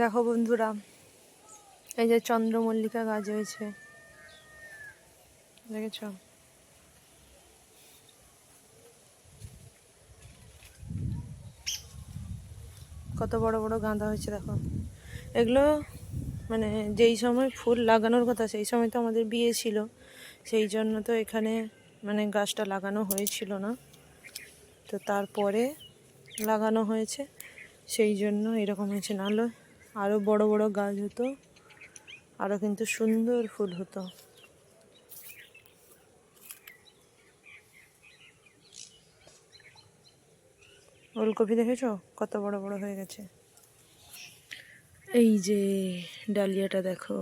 দেখো বন্ধুরা, এই যে চন্দ্রমল্লিকা গাছ হয়েছে। দেখেছ? কত বড় বড় গাঁদা হয়েছে, দেখো। এগুলো মানে যেই সময় ফুল লাগানোর কথা, সেই সময় তো আমাদের বিয়ে ছিল। সেই জন্য তো এখানে মানে গাছটা লাগানো হয়েছিল না। তো তারপরে লাগানো হয়েছে, সেই জন্য এরকম হয়েছে। নাহলে আরও বড় বড় গাছ হতো আরও কিন্তু সুন্দর ফুল হতো। ওলকপি দেখেছ? কত বড় বড় হয়ে গেছে। এই যে ডালিয়াটা দেখো।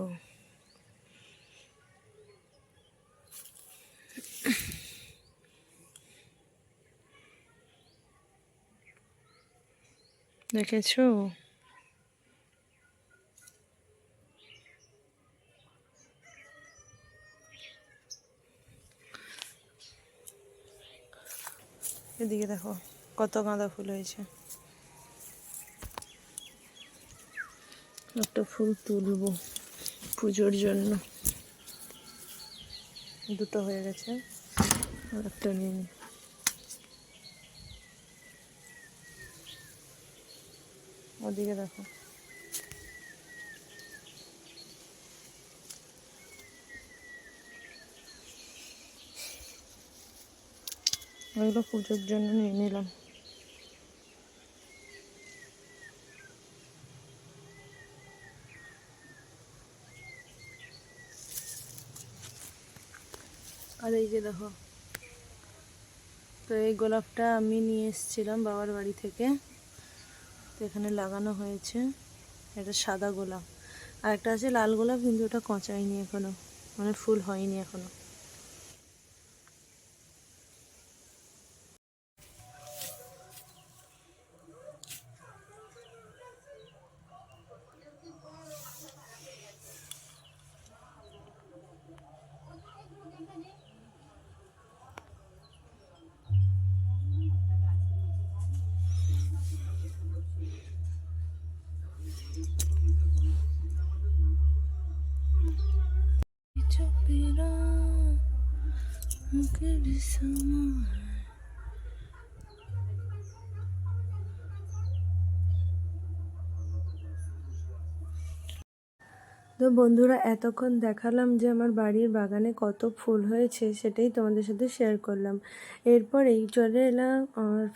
দেখেছ? এদিকে দেখো, কত গাঁদা ফুল হয়েছে। একটা ফুল তুলব পুজোর জন্য। দুটো হয়ে গেছে, আর একটা নিন ওদিকে দেখো। ওইগুলো পুজোর জন্য নিয়ে নিলাম। আর এই যে দেখো, তো এই গোলাপটা আমি নিয়ে এসেছিলাম বাবার বাড়ি থেকে। তো এখানে লাগানো হয়েছে, এটা সাদা গোলাপ। আর একটা আছে লাল গোলাপ, কিন্তু ওটা কঁচায়নি এখনও মানে ফুল হয়নি এখনও। তো বন্ধুরা, এতক্ষণ দেখালাম যে আমার বাড়ির বাগানে কত ফুল হয়েছে সেটাই তোমাদের সাথে শেয়ার করলাম। এরপরেই চলে এলাম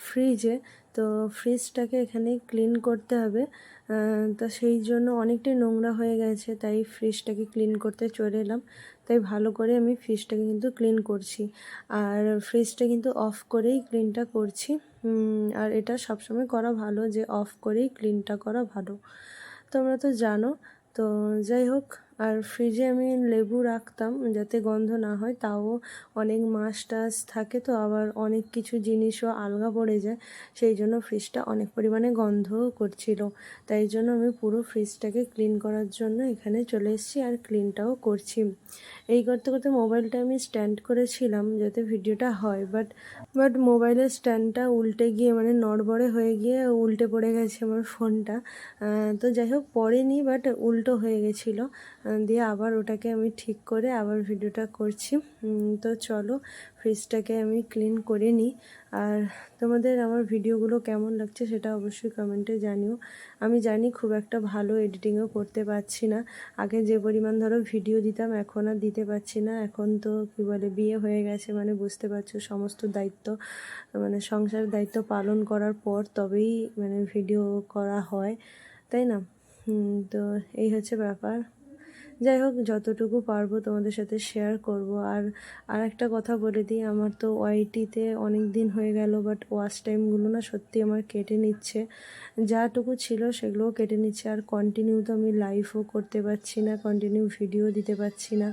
ফ্রিজে তো ফ্রিজটাকে এখানে ক্লিন করতে হবে। তা সেই জন্য অনেকটাই নোংরা হয়ে গেছে, তাই ফ্রিজটাকে ক্লিন করতে চলে এলাম। তাই ভালো করে আমি ফ্রিজটাকে কিন্তু ক্লিন করছি। আর ফ্রিজটা কিন্তু অফ করেই ক্লিনটা করছি। আর এটা সবসময় করা ভালো যে অফ করেই ক্লিনটা করা ভালো। তোমরা তো জানো তো যাই হোক আর ফ্রিজে আমি লেবু রাখতাম যাতে গন্ধ না হয়, তাও অনেক মাছ টাছ থাকে তো আবার অনেক কিছু জিনিসও আলগা পড়ে যায়, সেই জন্য ফ্রিজটা অনেক পরিমাণে গন্ধও করছিল। তাই জন্য আমি পুরো ফ্রিজটাকে ক্লিন করার জন্য এখানে চলে এসেছি আর ক্লিনটাও করছি। এই করতে করতে মোবাইলটা আমি স্ট্যান্ড করেছিলাম যাতে ভিডিওটা হয় বাট বাট মোবাইলের স্ট্যান্ডটা উল্টে গিয়ে মানে নড়বড়ে হয়ে গিয়ে উল্টে পড়ে গেছে আমার ফোনটা তো যাই হোক, পড়েনি বাট উল্টো হয়ে গেছিল। দিয়ে আবার ওটাকে আমি ঠিক করে আবার ভিডিওটা করছি। তো চলো ফ্রিজটাকে আমি ক্লিন করে নিই। আর তোমাদের আমার ভিডিওগুলো কেমন লাগছে সেটা অবশ্যই কমেন্টে জানিও। আমি জানি খুব একটা ভালো এডিটিংও করতে পারছি না। আগে যে পরিমাণ ধরো ভিডিও দিতাম এখন আর দিতে পারছি না। এখন তো কী বলে বিয়ে হয়ে গেছে মানে বুঝতে পারছ সমস্ত দায়িত্ব মানে সংসারের দায়িত্ব পালন করার পর তবেই মানে ভিডিও করা হয়, তাই না? তো এই হচ্ছে ব্যাপার। যাই হোক, যতটুকু পারব তোমাদের সাথে শেয়ার করব। আর আর একটা কথা বলে দিই, আমার তো ওয়াইটিতে অনেক দিন হয়ে গেল বাট ওয়াচ টাইমগুলো না সত্যি আমার কেটে নিচ্ছে। যাটুকু ছিল সেগুলোও কেটে নিচ্ছে, আর কন্টিনিউ তো আমি লাইভও করতে পারছি না কন্টিনিউ ভিডিও দিতে পারছি না।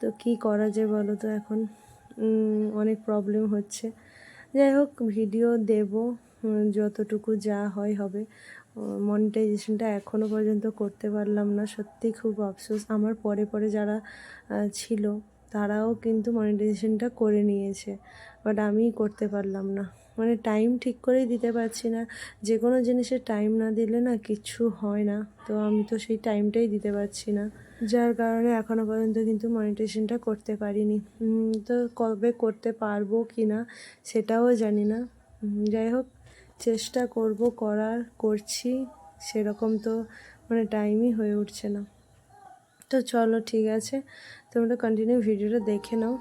তো কি করা যায় বলো তো এখন? অনেক প্রবলেম হচ্ছে। যাই হোক ভিডিও দেব যতটুকু যা হয় হবে। মনিটাইজেশনটা এখনও পর্যন্ত করতে পারলাম না। সত্যি খুব আফসোস। আমার পরে পরে যারা ছিল, তারাও কিন্তু মনিটাইজেশনটা করে নিয়েছে। বাট আমি করতে পারলাম না। মানে টাইম ঠিক করেই দিতে পারছি না। যে কোনো জিনিসের টাইম না দিলে না কিছু হয় না। তো আমি তো সেই টাইমটাই দিতে পারছি না। যার কারণে এখনও পর্যন্ত কিন্তু মনিটেশনটা করতে পারিনি। তো কবে করতে পারব কি না, সেটাও জানি না। যাই হোক চেষ্টা করব, করার, করছি। সেরকম তো মানে টাইমই হয়ে উঠছে না। তো চলো, ঠিক আছে। তোমরা কন্টিনিউ ভিডিওটা দেখে নাও।